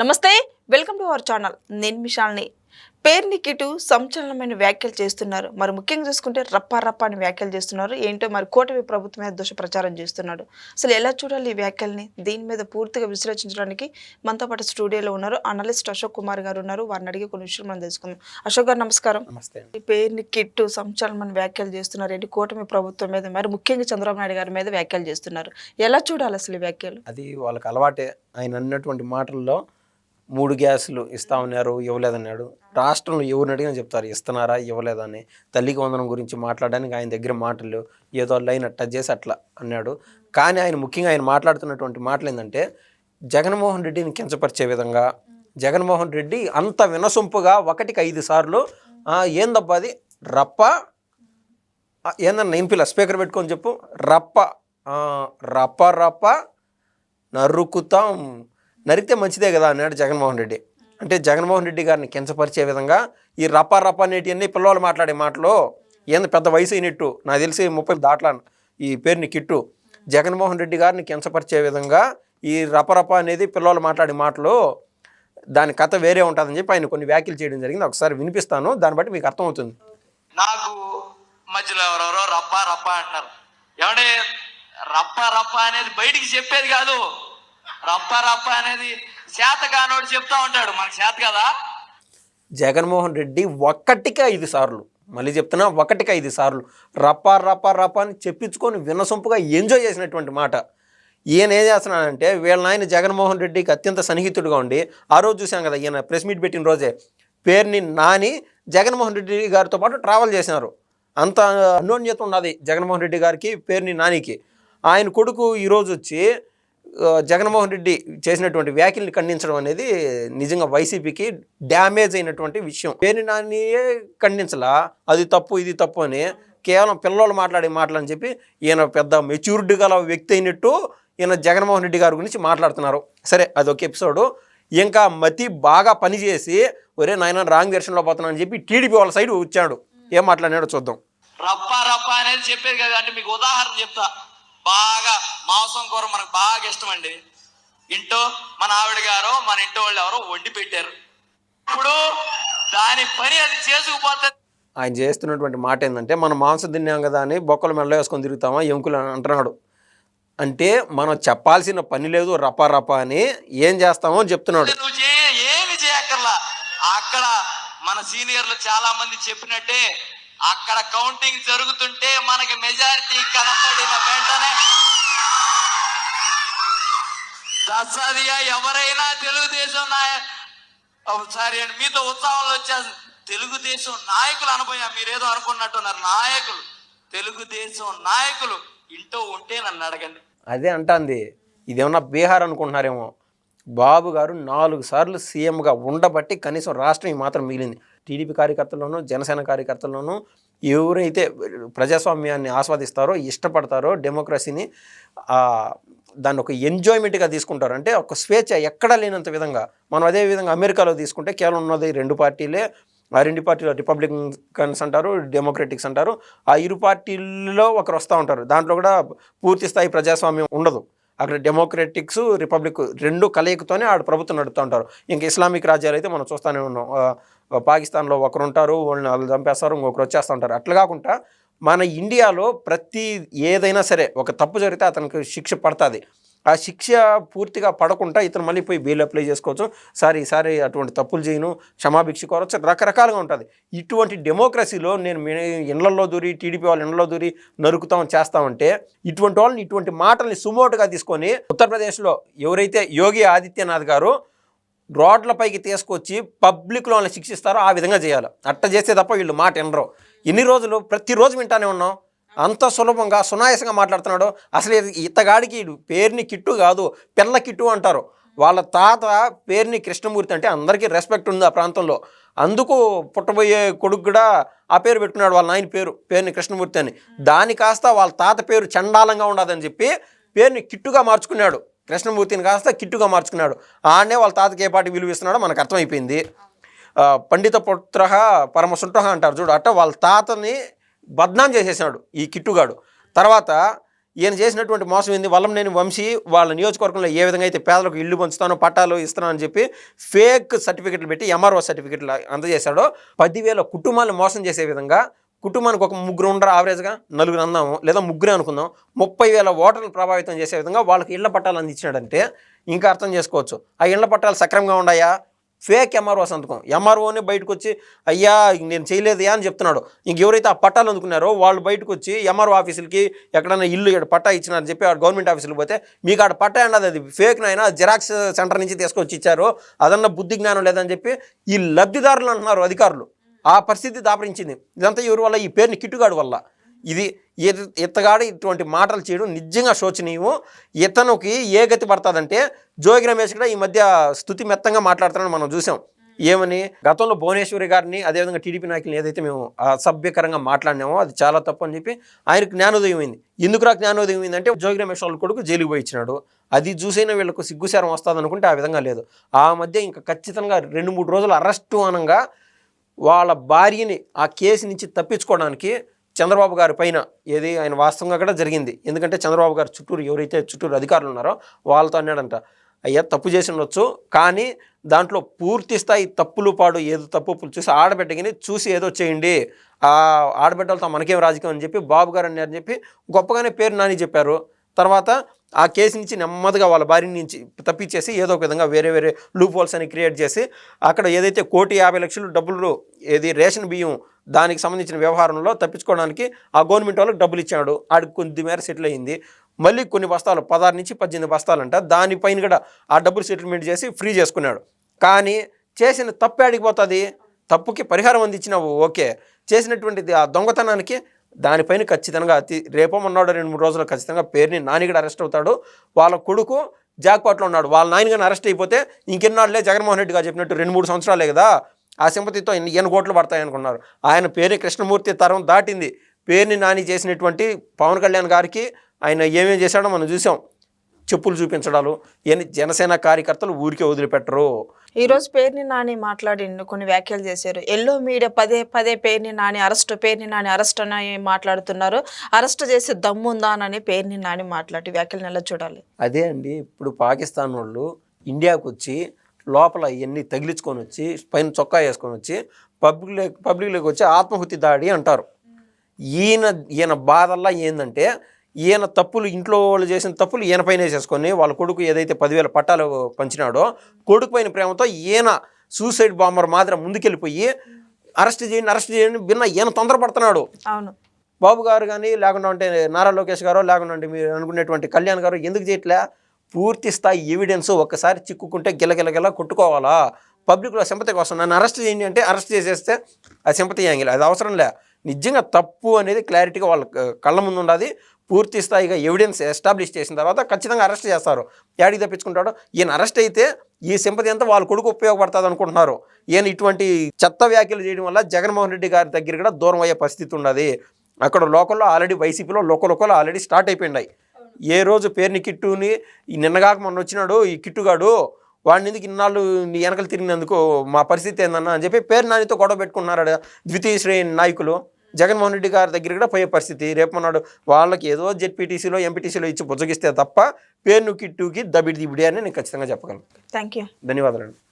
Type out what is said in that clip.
నమస్తే welcome to our channel. నేను మిషాల్ని పేరుని కిటు సంచలనమైన వ్యాఖ్యలు చేస్తున్నారు. మరి ముఖ్యంగా చూసుకుంటే రప్పా రప్పా అని వ్యాఖ్యలు చేస్తున్నారు. ఏంటో మరి కూటమి ప్రభుత్వం మీద దోష ప్రచారం చేస్తున్నాడు. అసలు ఎలా చూడాలి ఈ వ్యాఖ్యల్ని? దీని మీద పూర్తిగా విశ్లేషించడానికి మనతో పాటు స్టూడియోలో ఉన్నారు అనలిస్ట్ అశోక్ కుమార్ గారు ఉన్నారు. వారిని అడిగి కొన్ని విషయాలు మనం తెలుసుకుందాం. అశోక్ గారు నమస్కారం. ఈ పేరుని కిట్టు సంచలనమైన వ్యాఖ్యలు చేస్తున్నారు. ఏంటి? కూటమి ప్రభుత్వం మీద మరి ముఖ్యంగా చంద్రబాబు నాయుడు గారి మీద వ్యాఖ్యలు చేస్తున్నారు. ఎలా చూడాలి అసలు ఈ వ్యాఖ్యలు? అది వాళ్ళకి అలవాటే. ఆయన అన్నటువంటి మాటల్లో మూడు గ్యాసులు ఇస్తా ఉన్నారు ఇవ్వలేదన్నాడు. రాష్ట్రంలో ఎవరిని అడిగినా చెప్తారు ఇస్తున్నారా ఇవ్వలేదని. తల్లికి వందనం గురించి మాట్లాడడానికి ఆయన దగ్గర మాటలు ఏదో లైన్ అట్ట చేసి అట్లా అన్నాడు. కానీ ఆయన ముఖ్యంగా ఆయన మాట్లాడుతున్నటువంటి మాటలు ఏంటంటే జగన్మోహన్ రెడ్డిని కించపరిచే విధంగా జగన్మోహన్ రెడ్డి అంత వినసొంపుగా ఒకటికి ఐదు సార్లు ఏందబ్బా అది? రప్ప? ఏందన్న ఎంపీల స్పీకర్ పెట్టుకొని చెప్పు. రప్ప రప్ప రప్ప నరుకుతాం. నరికితే మంచిదే కదా అన్నాడు జగన్మోహన్ రెడ్డి. అంటే జగన్మోహన్ రెడ్డి గారిని కించపరిచే విధంగా ఈ రపా రపా నేటి అన్ని పిల్లవాళ్ళు మాట్లాడే మాటలు ఏంది పెద్ద వయసు అయినట్టు నాకు తెలిసి ముప్పై దాట్లాను ఈ పేరుని కిట్టు. జగన్మోహన్ రెడ్డి గారిని కించపరిచే విధంగా ఈ రపరప అనేది పిల్లలు మాట్లాడే మాటలు దాని కథ వేరే ఉంటుందని చెప్పి ఆయన కొన్ని వ్యాఖ్యలు చేయడం జరిగింది. ఒకసారి వినిపిస్తాను దాన్ని బట్టి మీకు అర్థమవుతుంది. నాకు మధ్యలో ఎవరెవరో రప్ప రప్ప అంటున్నారు. ఏమంటే రప్ప రప్ప అనేది బయటికి చెప్పేది కాదు. రప్ప రప్ప అనేది చేత కానోడు చెప్తా ఉంటాడు. మనకు చేత కదా? జగన్మోహన్ రెడ్డి ఒక్కటికి ఐదు సార్లు. మళ్ళీ చెప్తున్నా ఒకటికి ఐదు సార్లు. రప్ప రప్ప రప్ప అని చెప్పించుకొని వినసొంపుగా ఎంజాయ్ చేసినటువంటి మాట. ఈయన ఏం చేస్తున్నాడంటే వీళ్ళ నాయన జగన్మోహన్ రెడ్డికి అత్యంత సన్నిహితుడిగా ఉండి ఆ రోజు చూసాం కదా ఈయన ప్రెస్ మీట్ పెట్టిన రోజే పేరుని నాని జగన్మోహన్ రెడ్డి గారితో పాటు ట్రావెల్ చేసినారు. అంత అన్యోన్యత ఉన్నది జగన్మోహన్ రెడ్డి గారికి పేరుని నానికి. ఆయన కొడుకు ఈరోజు వచ్చి జగన్మోహన్ రెడ్డి చేసినటువంటి వ్యాఖ్యల్ని ఖండించడం అనేది నిజంగా వైసీపీకి డ్యామేజ్ అయినటువంటి విషయం. పేరు నానియే ఖండించలా? అది తప్పు ఇది తప్పు అని కేవలం పిల్లలు మాట్లాడే మాటలు అని చెప్పి ఈయన పెద్ద మెచ్యూరిటీ గల వ్యక్తి అయినట్టు ఈయన జగన్మోహన్ రెడ్డి గారి గురించి మాట్లాడుతున్నారు. సరే అదొక ఎపిసోడు. ఇంకా మతి బాగా పనిచేసి ఒరే నాయన రాంగ్ వెర్షన్లో పోతున్నా అని చెప్పి టీడీపీ వాళ్ళ సైడ్ వచ్చాడు. ఏం మాట్లాడినాడో చూద్దాం. రప్ప రప్ప అనేది చెప్పేది కదా అంటే మీకు ఉదాహరణ చెప్తా. బాగా మాంసం కూర మనకు బాగా ఇష్టం అండి ఇంట్లో మన ఆవిడ గారు మన ఇంట్లో వాళ్ళు ఎవరో వండి పెట్టారు. ఇప్పుడు దాని పని అది చేసుకుపోతే ఆయన చేస్తున్నటువంటి మాట ఏంటంటే మనం మాంసం తిన్నాం కదా అని బొక్కలు మెల్ల వేసుకొని తిరుగుతామా? ఎముకలు అని అంటున్నాడు. అంటే మనం చెప్పాల్సిన పని లేదు రపా రపా అని ఏం చేస్తామో చెప్తున్నాడు. ఏమి చేయక్కర్లా. అక్కడ మన సీనియర్లు చాలా మంది చెప్పినట్టే అక్కడ కౌంటింగ్ జరుగుతుంటే మనకి మెజారిటీ కనపడిన వెంటనే దసదియా ఎవరైనా తెలుగుదేశం నాయ సారీ అండి మీతో ఉత్సాహంలో వచ్చేసి తెలుగుదేశం నాయకులు అనబోయా మీరేదో అనుకున్నట్టున్నారు. నాయకులు తెలుగుదేశం నాయకులు ఇంటో ఉంటే నన్ను అడగండి. అదే అంటాంది. ఇదేమన్నా బీహార్ అనుకుంటున్నారేమో. బాబు గారు నాలుగు సార్లు సీఎంగా ఉండబట్టి కనీసం రాష్ట్రం ఈ మాత్రం మిగిలింది. టీడీపీ కార్యకర్తల్లోనూ జనసేన కార్యకర్తల్లోనూ ఎవరైతే ప్రజాస్వామ్యాన్ని ఆస్వాదిస్తారో ఇష్టపడతారో డెమోక్రసీని దాన్ని ఒక ఎంజాయ్మెంట్గా తీసుకుంటారు. అంటే ఒక స్వేచ్ఛ ఎక్కడా లేనంత విధంగా. మనం అదే విధంగా అమెరికాలో తీసుకుంటే కేవలం ఉన్నది రెండు పార్టీలే. ఆ రెండు పార్టీలు రిపబ్లికన్స్ అంటారు డెమోక్రటిక్స్ అంటారు. ఆ ఇరు పార్టీల్లో ఒకరు వస్తూ ఉంటారు. దాంట్లో కూడా పూర్తి స్థాయి ప్రజాస్వామ్యం ఉండదు. అక్కడ డెమోక్రటిక్స్ రిపబ్లిక్ రెండు కలయికతోనే ఆడ ప్రభుత్వం నడుపుతూ ఉంటారు. ఇంకా ఇస్లామిక్ రాజ్యాలు అయితే మనం చూస్తూనే ఉన్నాం. పాకిస్తాన్లో ఒకరు ఉంటారు వాళ్ళని వాళ్ళు చంపేస్తారు ఇంకొకరు వచ్చేస్తూ ఉంటారు అట్లా కాకుండా మన ఇండియాలో ప్రతి ఏదైనా సరే ఒక తప్పు జరిగితే అతనికి శిక్ష పడుతుంది. ఆ శిక్ష పూర్తిగా పడకుండా ఇతను మళ్ళీ పోయి బెయిల్ అప్లై చేసుకోవచ్చు. సార్ ఈసారి అటువంటి తప్పులు చేయను క్షమాభిక్ష కోరవచ్చు రకరకాలుగా ఉంటుంది. ఇటువంటి డెమోక్రసీలో నేను ఇండ్లల్లో దూరి టీడీపీ వాళ్ళ ఇండ్లలో దూరి నరుకుతాం చేస్తామంటే ఇటువంటి వాళ్ళని ఇటువంటి మాటల్ని సుమోటుగా తీసుకొని ఉత్తరప్రదేశ్లో ఎవరైతే యోగి ఆదిత్యనాథ్ గారు రోడ్లపైకి తీసుకొచ్చి పబ్లిక్లో వాళ్ళని శిక్షిస్తారో ఆ విధంగా చేయాలి. అట్ట చేస్తే తప్ప వీళ్ళు మాట వినరు. ఎన్ని రోజులు ప్రతిరోజు వింటానే ఉన్నాం. అంత సులభంగా సునాయాసంగా మాట్లాడుతున్నాడు. అసలు ఇతగాడికి పేరుని కిట్టు కాదు పిల్ల కిట్టు అంటారు. వాళ్ళ తాత పేరుని కృష్ణమూర్తి అంటే అందరికీ రెస్పెక్ట్ ఉంది ఆ ప్రాంతంలో. అందుకు పుట్టబోయే కొడుకు కూడా ఆ పేరు పెట్టుకున్నాడు వాళ్ళ నాయన పేరు పేరుని కృష్ణమూర్తి అని. దాని కాస్త వాళ్ళ తాత పేరు చండాలంగా ఉండదని చెప్పి పేరుని కిట్టుగా మార్చుకున్నాడు. కృష్ణమూర్తిని కాస్త కిట్టుగా మార్చుకున్నాడు. ఆడనే వాళ్ళ తాతకి ఏ పాటి విలువిస్తున్నాడో మనకు అర్థమైపోయింది. పండిత పుత్ర పరమసుంఠ అంటారు చూడు అట్ట వాళ్ళ తాతని బద్నాం చేసేసినాడు ఈ కిట్టుగాడు. తర్వాత ఈయన చేసినటువంటి మోసం ఏంది? వల్లంనేని వంశీ వాళ్ళ నియోజకవర్గంలో ఏ విధంగా అయితే పేదలకు ఇల్లు పంచుతానో పట్టాలు ఇస్తానో అని చెప్పి ఫేక్ సర్టిఫికెట్లు పెట్టి ఎంఆర్ఓ సర్టిఫికెట్లు అందజేశాడో పదివేల కుటుంబాలను మోసం చేసే విధంగా కుటుంబానికి ఒక ముగ్గురు ఉండరు ఆవరేజ్గా నలుగురు అందాము. లేదా ముగ్గురే అనుకుందాం. ముప్పై వేల ఓటర్లు ప్రభావితం చేసే విధంగా వాళ్ళకి ఇళ్ళ పట్టాలు అందించినాడంటే ఇంకా అర్థం చేసుకోవచ్చు. ఆ ఇళ్ళ పట్టాలు సక్రమంగా ఉన్నాయా? ఫేక్ ఎంఆర్ఓ సంతకం. ఎంఆర్ఓనే బయటకు వచ్చి అయ్యా నేను చేయలేదయా అని చెప్తున్నాడు. ఇంకెవరైతే ఆ పట్టాలు అందుకున్నారో వాళ్ళు బయటకు వచ్చి ఎంఆర్ఓ ఆఫీసులకి ఎక్కడైనా ఇల్లు ఇక్కడ పట్టా ఇచ్చినారని చెప్పి ఆడ గవర్నమెంట్ ఆఫీసులకు పోతే మీకు ఆడ పట్టా అండి అది ఫేక్ నైనా జిరాక్స్ సెంటర్ నుంచి తీసుకొచ్చి ఇచ్చారు. అదన్న బుద్ధి జ్ఞానం లేదని చెప్పి ఈ లబ్ధిదారులు అంటున్నారు అధికారులు. ఆ పరిస్థితి దాపరించింది. ఇదంతా ఎవరి వల్ల? ఈ పేరుని కిట్టుగాడు వల్ల. ఇది ఇత- ఇతగాడు ఇటువంటి మాటలు చేయడం నిజంగా శోచనీయం ఇతనుకి ఏ గతి పడుతుందంటే జోగి రమేష్ కూడా ఈ మధ్య స్థుతి మెత్తంగా మాట్లాడుతున్నాడు మనం చూసాం. ఏమని? గతంలో భువనేశ్వరి గారిని అదేవిధంగా టీడీపీ నాయకులు ఏదైతే మేము అసభ్యకరంగా మాట్లాడినామో అది చాలా తప్పు అని చెప్పి ఆయనకు జ్ఞానోదయం అయింది. ఎందుకురా జ్ఞానోదయం అయిందంటే జోగి రమేష్ వాళ్ళ కొడుకు జైలుకి పోయి ఇచ్చినాడు. అది చూసైనా వీళ్ళకు సిగ్గుశారం వస్తుంది అనుకుంటే ఆ విధంగా లేదు. ఆ మధ్య ఇంకా ఖచ్చితంగా రెండు మూడు రోజులు అరెస్టు అనగా వాళ్ళ భార్యని ఆ కేసు నుంచి తప్పించుకోవడానికి చంద్రబాబు గారి పైన ఏది ఆయన వాస్తవంగా కూడా జరిగింది. ఎందుకంటే చంద్రబాబు గారు చుట్టూరు ఎవరైతే చుట్టూరు అధికారులు ఉన్నారో వాళ్ళతో అన్నాడంట అయ్యా తప్పు చేసి ఉండొచ్చు కానీ దాంట్లో పూర్తి స్థాయి తప్పులు పాడు ఏదో తప్పు చూసి ఆడబిడ్డగిని చూసి ఏదో చేయండి. ఆ ఆడబిడ్డలతో మనకేం రాజకీయం? అని చెప్పి బాబు గారు అన్నారని చెప్పి గొప్పగానే పేరు నాని చెప్పారు. తర్వాత ఆ కేసు నుంచి నెమ్మదిగా వాళ్ళ భార్య నుంచి తప్పించేసి ఏదో ఒక విధంగా వేరే వేరే లూప్ హోల్స్ అని క్రియేట్ చేసి అక్కడ ఏదైతే కోటి యాభై లక్షలు డబ్బులు ఏది రేషన్ బియ్యం దానికి సంబంధించిన వ్యవహారంలో తప్పించుకోవడానికి ఆ గవర్నమెంట్ వాళ్ళకి డబ్బులు ఇచ్చాడు. ఆడికి కొద్ది మేర సెటిల్ అయ్యింది మళ్ళీ కొన్ని బస్తాలు పదహారు నుంచి పద్దెనిమిది బస్తాలంట. దానిపైన కూడా ఆ డబ్బులు సెటిల్మెంట్ చేసి ఫ్రీ చేసుకున్నాడు. కానీ చేసిన తప్పు ఆడిపోతుంది తప్పుకి పరిహారం అందించినావు ఓకే. చేసినటువంటిది ఆ దొంగతనానికి దానిపైన ఖచ్చితంగా అతి రేపో మొన్నాడు రెండు మూడు రోజులు ఖచ్చితంగా పేరుని నాని కూడా అరెస్ట్ అవుతాడు. వాళ్ళ కొడుకు జాక్పాట్లో ఉన్నాడు. వాళ్ళ నాయన అరెస్ట్ అయిపోతే ఇంకెన్నాళ్ళే జగన్మోహన్ రెడ్డి గారు చెప్పినట్టు రెండు మూడు సంవత్సరాలే కదా. ఆ సింపతితో ఎన్ని ఎన్ని కోట్లు పడతాయి అనుకున్నారు. ఆయన పేరు కృష్ణమూర్తి తరం దాటింది. పేరుని నాని చేసినటువంటి పవన్ కళ్యాణ్ గారికి ఆయన ఏమేమి చేశాడో మనం చూసాం. చెప్పులు చూపించడాలు ఎన్ని జనసేన కార్యకర్తలు ఊరికే వదిలిపెట్టరు. ఈ రోజు పేరుని నాని మాట్లాడి కొన్ని వ్యాఖ్యలు చేశారు. ఎల్లో మీడియా పదే పదే పేరుని నాని అరెస్ట్ పేరుని నాని అరెస్ట్ అని మాట్లాడుతున్నారు. అరెస్ట్ చేసే దమ్ముందా అని పేరుని నాని మాట్లాడి వ్యాఖ్యలు నెల చూడాలి? అదే అండి ఇప్పుడు పాకిస్తాన్ వాళ్ళు ఇండియాకు వచ్చి లోపల ఇవన్నీ తగిలించుకొని వచ్చి పైన చొక్కా వేసుకొని వచ్చి పబ్లిక్ పబ్లిక్లోకి వచ్చి ఆత్మహుతి దాడి అంటారు. ఈయన ఈయన బాధల్లా ఏంటంటే ఈయన తప్పులు ఇంట్లో వాళ్ళు చేసిన తప్పులు ఈయన పైన వేసేసుకొని వాళ్ళ కొడుకు ఏదైతే పదివేల పట్టాలు పంచినాడో కొడుకు పైన ప్రేమతో ఈయన సూసైడ్ బాంబర్ మాత్రం ముందుకెళ్ళిపోయి అరెస్ట్ చేయండి అరెస్ట్ చేయండి విన్న ఈయన తొందరపడుతున్నాడు. అవును. బాబు గారు కానీ లేకుండా ఉంటే నారా లోకేష్ గారు లేకుండా ఉంటే మీరు అనుకునేటువంటి కళ్యాణ్ గారు ఎందుకు చేయట్లే? పూర్తి స్థాయి ఎవిడెన్స్ ఒక్కసారి చిక్కుకుంటే గిలగిలగిల కొట్టుకోవాలా? పబ్లిక్లో సింపతి కోసం నన్ను అరెస్ట్ చేయండి అంటే అరెస్ట్ చేసేస్తే ఆ సింపతి యాంగిల్ అది అవసరం లే. నిజంగా తప్పు అనేది క్లారిటీగా వాళ్ళ కళ్ళ ముందు ఉండాలి. పూర్తి స్థాయిగా ఎవిడెన్స్ ఎస్టాబ్లిష్ చేసిన తర్వాత ఖచ్చితంగా అరెస్ట్ చేస్తారు. యాడికి తప్పించుకుంటాడో? ఈయన అరెస్ట్ అయితే ఈ సింపతి అంతా వాళ్ళ కొడుకు ఉపయోగపడుతుంది అనుకుంటున్నారు. ఈయన ఇటువంటి చెత్త వ్యాఖ్యలు చేయడం వల్ల జగన్మోహన్ రెడ్డి గారి దగ్గర కూడా దూరం అయ్యే పరిస్థితి ఉన్నది. అక్కడ లోకల్లో ఆల్రెడీ వైసీపీలో లోకలోకలు ఆల్రెడీ స్టార్ట్ అయిపోయినాయి. ఏ రోజు పేరుని కిట్టుని నిన్నగాక మొన్న వచ్చినాడు ఈ కిట్టుగాడు. వాడిని ఎందుకు ఇన్నాళ్ళు నీ వెనకలు తిరిగినందుకు? మా పరిస్థితి ఏందన్నా అని చెప్పి పేరు నానితో గొడవ పెట్టుకున్నారు ఆడ ద్వితీయ శ్రేణి నాయకులు. జగన్మోహన్ రెడ్డి గారి దగ్గర కూడా పోయే పరిస్థితి. రేపు మొన్నాడు వాళ్ళకి ఏదో జెడ్పీటీసీలో ఎంపీటీసీలో ఇచ్చి బుజ్జగిస్తే తప్ప పేరును కిట్టుకి దబిడి దిబిడి అని నేను ఖచ్చితంగా చెప్పగలను. థ్యాంక్ యూ ధన్యవాదాలు